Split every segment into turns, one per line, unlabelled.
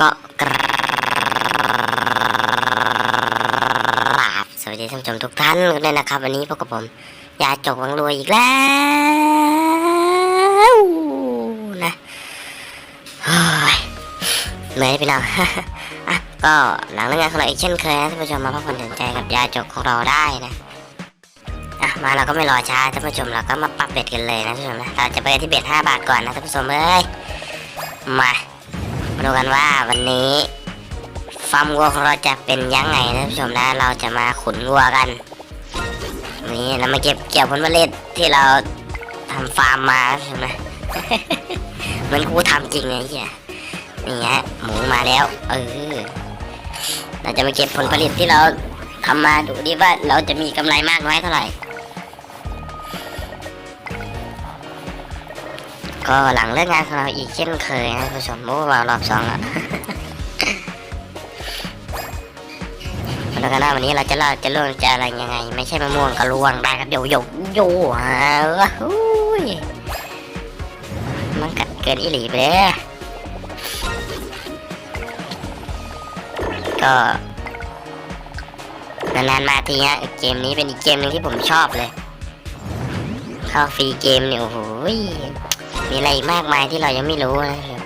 ก็กราบสวัสดีท่านผู้ชมทุกท่านด้วยนะครับ วันนี้พบกับผมยาจกวังรวยอีกแล้วนะเหนื่อยไปหน่อยอะก็หลังเลิกงานของเราอีกเช่นเคยนะท่านผู้ชมมาพักผ่อนหย่อนใจกับยาจกของเราได้นะอะมาเราก็ไม่รอช้าท่านผู้ชมเราก็มาปรับเบ็ดกันเลยนะท่านผู้ชมนะเราจะไปที่เบ็ด5บาทก่อนนะท่านผู้ชมเอ้ยมา มาดูกันว่าวันนี้ฟาร์มวัวของเราจะเป็นยังไงนะท่านผู้ชมนะเราจะมาขุนวัวกันนี่เรามาเก็บเกี่ยวผลผลิตที่เราทำฟาร์มมาท่านผู้ชมเหมันกูทำจริงไงเฮียนี่ฮะหมูมาแล้วเออเราจะมาเก็บผลผลิตที่เราทำมาดูดิว่าเราจะมีกำไรมากน้อยเท่าไหร่ ก็หลังเลิกงานของเราอีกเช่นเคยนะท่านผู้ชมโอ้เรารอบสองแล้วแล้วกันนะวันนี้เราจะเล่าจะล่วงจะอะไรยังไง ไม่ใช่มะม่วงก็ล่วงได้ครับโยโยโยฮะอุ้ยมันกัดเกินอีหลีไปเลยก็นานๆมาทีฮะเกมนี้เป็นอีกเกมหนึ่งที่ผมชอบเลย เข้าฟรีเกมเนี่ยโอ้โห มีอะไรอีกมากมายที่เรายังไม่รู้นะครับ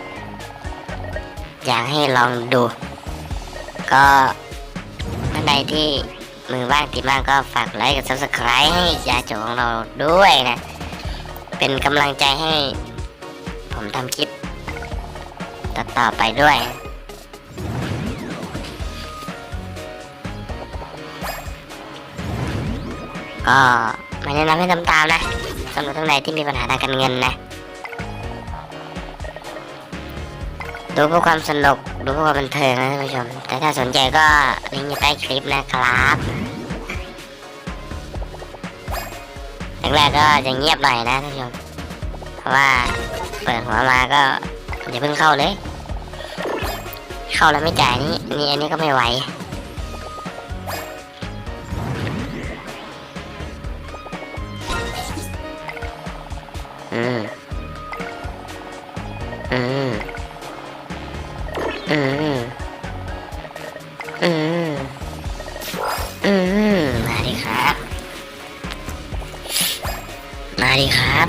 อยากให้ลองดู ก็ท่านใดที่มือว่างติดบ้างก็ฝากไลค์กับ subscribe ให้ยาโจของเราด้วยนะ เป็นกำลังใจให้ ผมทำคลิปต่อไปด้วย ก็ไม่แนะนำให้ทำตามนะสำหรับท่านใดที่มีปัญหาทางการเงินนะ ดูเพื่อความสนุกดูเพื่อความบันเทิงนะท่านผู้ชม แต่ถ้าสนใจก็ลิงก์อยู่ใต้คลิปนะครับแรกๆก็จะเงียบหน่อยนะท่านผู้ชม เพราะว่าเปิดหัวมาก็อย่าเพิ่งเข้าเลย เข้าแล้วไม่จ่ายนี่นี่อันนี้ก็ไม่ไหวอืม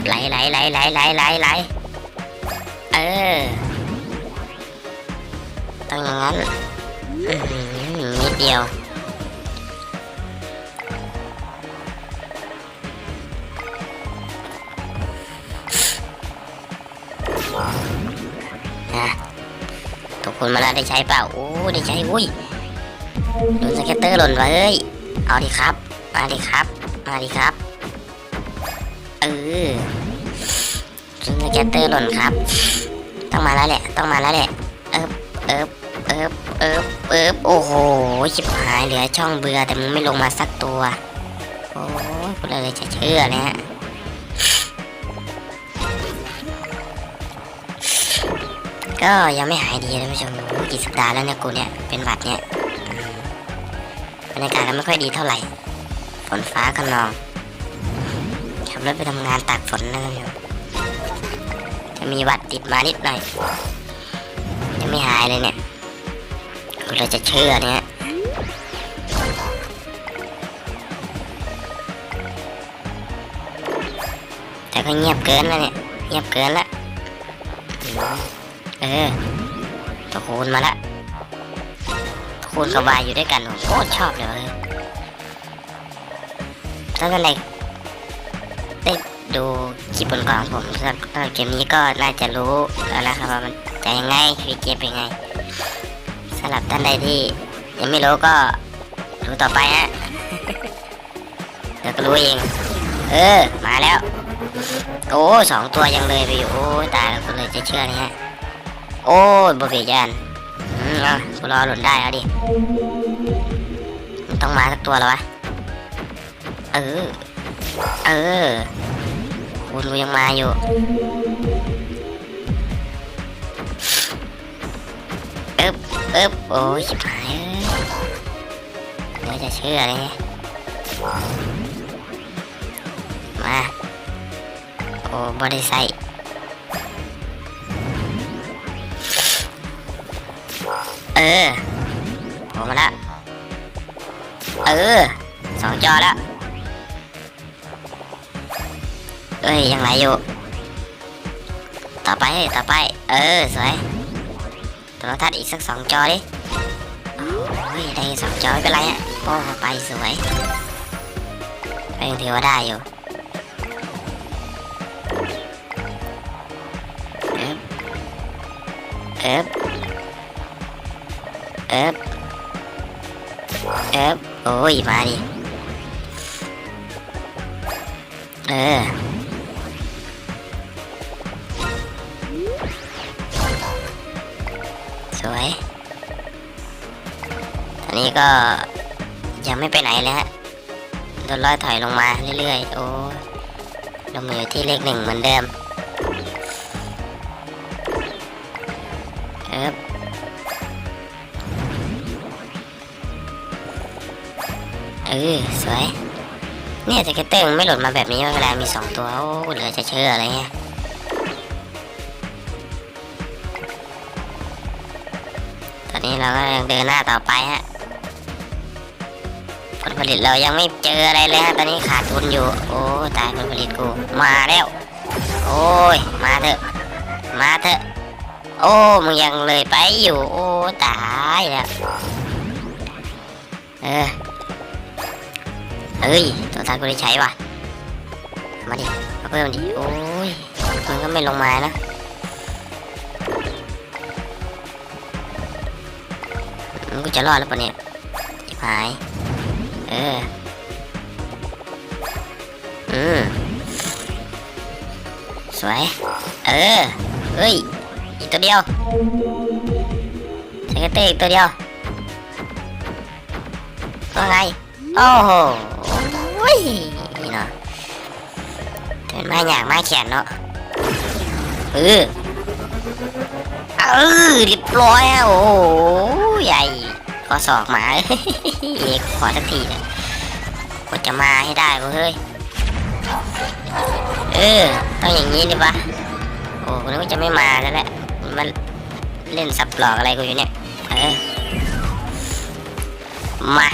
ไหลไหลไหลไหลไหลไหลไหลเออต้องอย่างนั้นอื้ออนิดเดียวนะทุกคนมาแล้วได้ใช้เปล่าโอ้ได้ใช้อุ้ยโดนสเก็ตเตอร์หล่นวะเฮ้ยเอาดิครับ มาดิครับ มาดิครับ เออโดนสเก็ตเตอร์หล่นครับ ต้องมาแล้วแหละ ต้องมาแล้วแหละ เอิบเอิบเอิบเอิบเอิบโอ้โห ชิบหายเหลือช่องเบื่อแต่มึงไม่ลงมาสักตัว โอ้ยกูเลยจะเชื่อนะฮะก็ยังไม่หายดีนะผู้ชมกี่สัปดาห์แล้วเนี่ยกูเนี่ย เป็นหวัดเนี่ยบรรยากาศก็ไม่ค่อยดีเท่าไหร่ ฝนฟ้าขนองขับ รถไปทำงานตากฝนนะท่านผู้ชมจะมีหวัดติดมานิดหน่อยยังไม่หายเลยเนี่ยเลยจะเชื่อเนี่ยแต่ก็เงียบเกินแล้วเนี่ยเงียบเกินละเออตะคูนมาละตะคูนกับบายอยู่ด้วยกันผมโคตรชอบเลยเว้ยถ้าท่านใดได้ ดูคลิปบนก่อนของผมสำหรับเกมนี้ก็น่าจะรู้แล้วนะครับว่ามันจะยังไงคือเกมเป็นไงสำหรับท่านใดที่ ยังไม่รู้ก็ดูต่อไปฮะเดี๋ยวก็รู้เอง เออ มาแล้ว โอ้สองตัวยังเลยไปอยู่ โอ้ตายแล้วก็เลยจะเชื่อนี่ฮะ โอ้ยบเบียานอืมเอากูรอหล่นได้เอาดิมันต้องมาสักตัวแล้ววะ เออ เออ คุณกูยังมาอยู่ เอ๊บเอ๊บโอ้ยชิบหายเอ้ยจะเชื่อเลยมา โอ้บริใส่เออโผล่มาล้วเออสองจอแล้ว เอ้ยยังไหลอยู่ ต่อไปต่อไป เออสวยโทรทัศน์อีกสักสองจอดิโอ้ยได้สองจอไม่เป็นไรฮะโอ้ไปสวยก็ยังถือว่าได้อยู่เอ๊บเอ๊บเอ๊บเอ๊บโอ้ยมาดิเออ อนนี้ก็ยังไม่ไปไหนเลยฮะโดนลอยถอยลงมาเรื่อยๆ โอ้ลงมาอยู่ที่เลขหนึ่งเหมือนเดิมเอ๊บเออสวย เนี่ยสเก็ตเตอร์มันไม่หล่นมาแบบนี้เวลามีสองตัว โอ้เหลือจะเชื่ออะไรเงี้ยตอนนี้เราก็ยังเดินหน้าต่อไปฮะ ผลผลิตเรายังไม่เจออะไรเลยฮะตอนนี้ขาดทุนอยู่ โอ้ตายผลผลิตกูมาแล้ว โอ้ยมาเถอะ มาเถอะ โอ้มึงยังเลยไปอยู่ โอ้ตายแล้วเออเฮ้ยตัวทานกูได้ใช้ว่ะมาดิมาเพิ่มดิโอ้ยมันก็ไม่ลงมานะมันกูจะรอดแล้วปะเนี่ยหาย เอออืมสวย เออ เฮ้ย อีกตัวเดียวเซกเต้อีกตัวเดียวว่าไง โอ้โหนี่เนาะเป็นไม้หยางไม้แขนเนาะ เออ เออเรียบร้อยอะโอ้โหใหญ่ ก็สอกหมาเอกขอสักทีนะกดจะมาให้ได้เว้ยเฮ้ย เออ ต้องอย่างนี้ดิปะโอ้กูนึกว่าจะไม่มาแล้วแหละมันเล่นสับหลอกอะไรกูอยู่เนี่ย เออ มา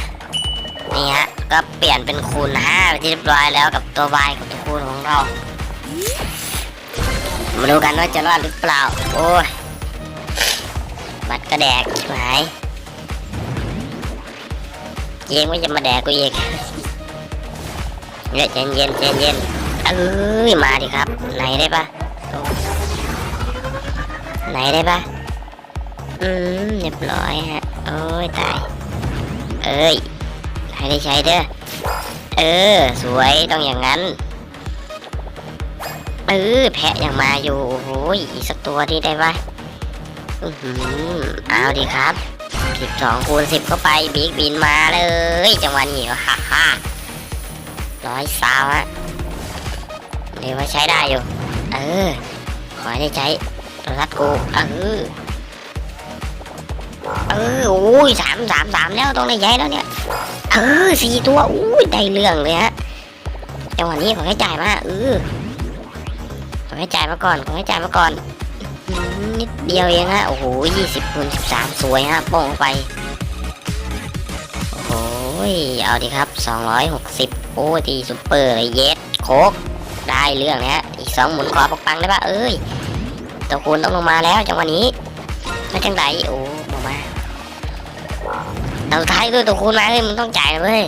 นี่ฮะ ก็เปลี่ยนเป็นคูณห้าไปที่เรียบร้อยแล้วกับตัววายกับตัวคูณของเรา มาดูกันว่าจะรอดหรือเปล่า โอ้ยบัตรก็แดกหาย ย็นไม่จะมาแดกกูอีกเย็นเย็นเย็นเย็นเอ้ยมาดิครับ ไหนได้ปะไหนได้ปะอืมเรียบร้อยฮะ โอ้ยตาย เอ้ยให้ได้ใช้เด้อ เออ สวยต้องอย่างนั้นเออแพะยังมาอยู่ โอ้โหอีกสักตัวที่ได้ปะอือหือเอาดีครับ สิบสองคูณสิบเข้าไปบิ๊กบินมาเลย จังหวะนี้ฮ่าฮ่าร้อยสาวฮะเดี๋ยวว่าใช้ได้อยู่ เออ ขอให้ได้ใช้ตัวรัดกู เออ เออโอ้ยสามสามสามแล้วต้องได้ใช้แล้วเนี่ย เออสี่ตัวอุ้ยได้เรื่องเลยฮะ จังหวะนี้ขอให้จ่ายมาเออขอให้จ่ายมาก่อนขอให้จ่ายมาก่อน นิดเดียวเองฮะโอ้โหยี่สิบคูณสิบสามสวยฮะโป้งไป โอ้โหเอาดีครับสองร้อยหกสิบโอ้ทีซุปเปอร์เยสโคกได้เรื่องนะฮะอีกสองหมุนขอปกปังได้ปะเอ้ยตัวคูณต้องลงมาแล้วจังหวะนี้แล้วจังไดโอ้ลงมาเอาท้ายด้วยตัวคูณมาเลยมึงต้องจ่ายนะเว้ย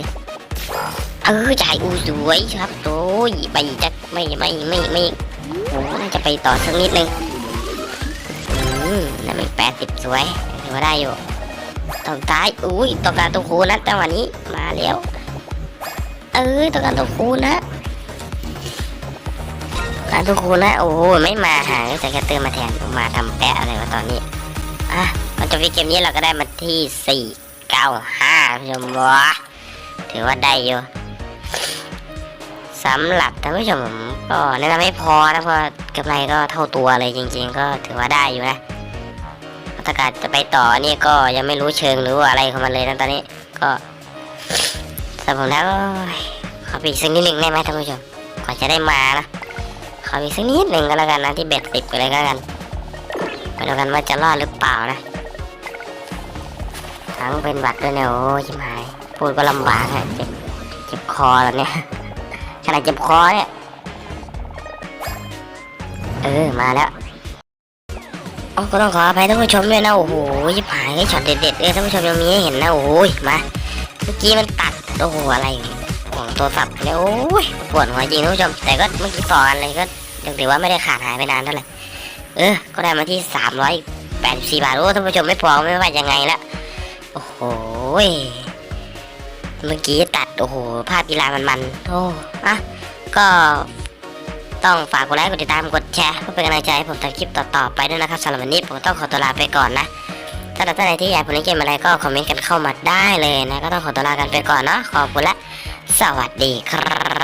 เออจ่ายอูสวยครับโอ้ยไปจะไม่ไม่ไม่ไม่โอ้น่าจะไปต่อสักนิดนึง อืมนั่นเป็นแปดสิบสวยถือว่าได้อยู่ต้องท้ายอุ้ยต้องการตัวคูนะจังหวะนี้มาแล้วเออต้องการตัวคูนะต้องการตัวคูนะโอ้โหไม่มาหาแต่แค่เติมมาแทนมาทำแปะอะไรวะตอนนี้อะมันจะวิเกมนี้เราก็ได้มาที่สี่เก้าห้าผู้ชมวะถือว่าได้อยู่สำหรับท่านผู้ชมผมก็แนะนำไม่พอนะเพราะกำไรก็เท่าตัวเลยจริง ๆ ก็ถือว่าได้อยู่นะ ถ้ากิดจะไปต่อนี่ก็ยังไม่รู้เชิงหรือว่าอะไรของมันเลยนะตอนนี้ ก็สำหรับผมแล้วขออีกสักนิดหนึ่งได้ไหมท่านผู้ชมก่อนจะได้มานะขออีกสักนิดหนึ่งก็แล้วกันนะที่เบ็ดสิบไปเลยก็แล้วกันมาดูกันว่าจะรอดหรือเปล่านะทั้งเป็นหวัดด้วยเนี่ยโอ้ยชิบหายพูดก็ลำบากฮะเจ็บเจ็บคอแล้วเนี่ยขนาดเจ็บคอเนี่ยเออมาแล้ว ก็ต้องขออภัยท่านผู้ชมด้วยนะโอ้โหยิบหายไอ้ช็อตเด็ดๆเออท่านผู้ชมยังมีให้เห็นนะโอ้ยมาเมื่อกี้มันตัดโอ้โหอะไรของตัวสับเนี่ยโอ้ยปวดหัวจริงท่านผู้ชมแต่ก็เมื่อกี้ต่อกันเลยก็ยังถือว่าไม่ได้ขาดหายไปนานเท่าไหร่เออก็ได้มาที่สามร้อยแปดสี่บาทโอ้ท่านผู้ชมไม่พอไม่ว่ายังไงละโอ้โหเมื่อกี้ตัดโอ้โหภาพกีฬามันๆโอ้อะก็ ต้องฝากกดไลค์กดติดตามกดแชร์เพื่อเป็นกำลังใจให้ผมทำคลิปต่อๆไปด้วยนะครับสำหรับวันนี้ผมต้องขอตัวลาไปก่อนนะถ้าท่านใดที่อยากผมเล่นเกมอะไรก็คอมเมนต์กันเข้ามาได้เลยนะก็ต้องขอตัวลากันไปก่อนเนาะขอบคุณและสวัสดีครับ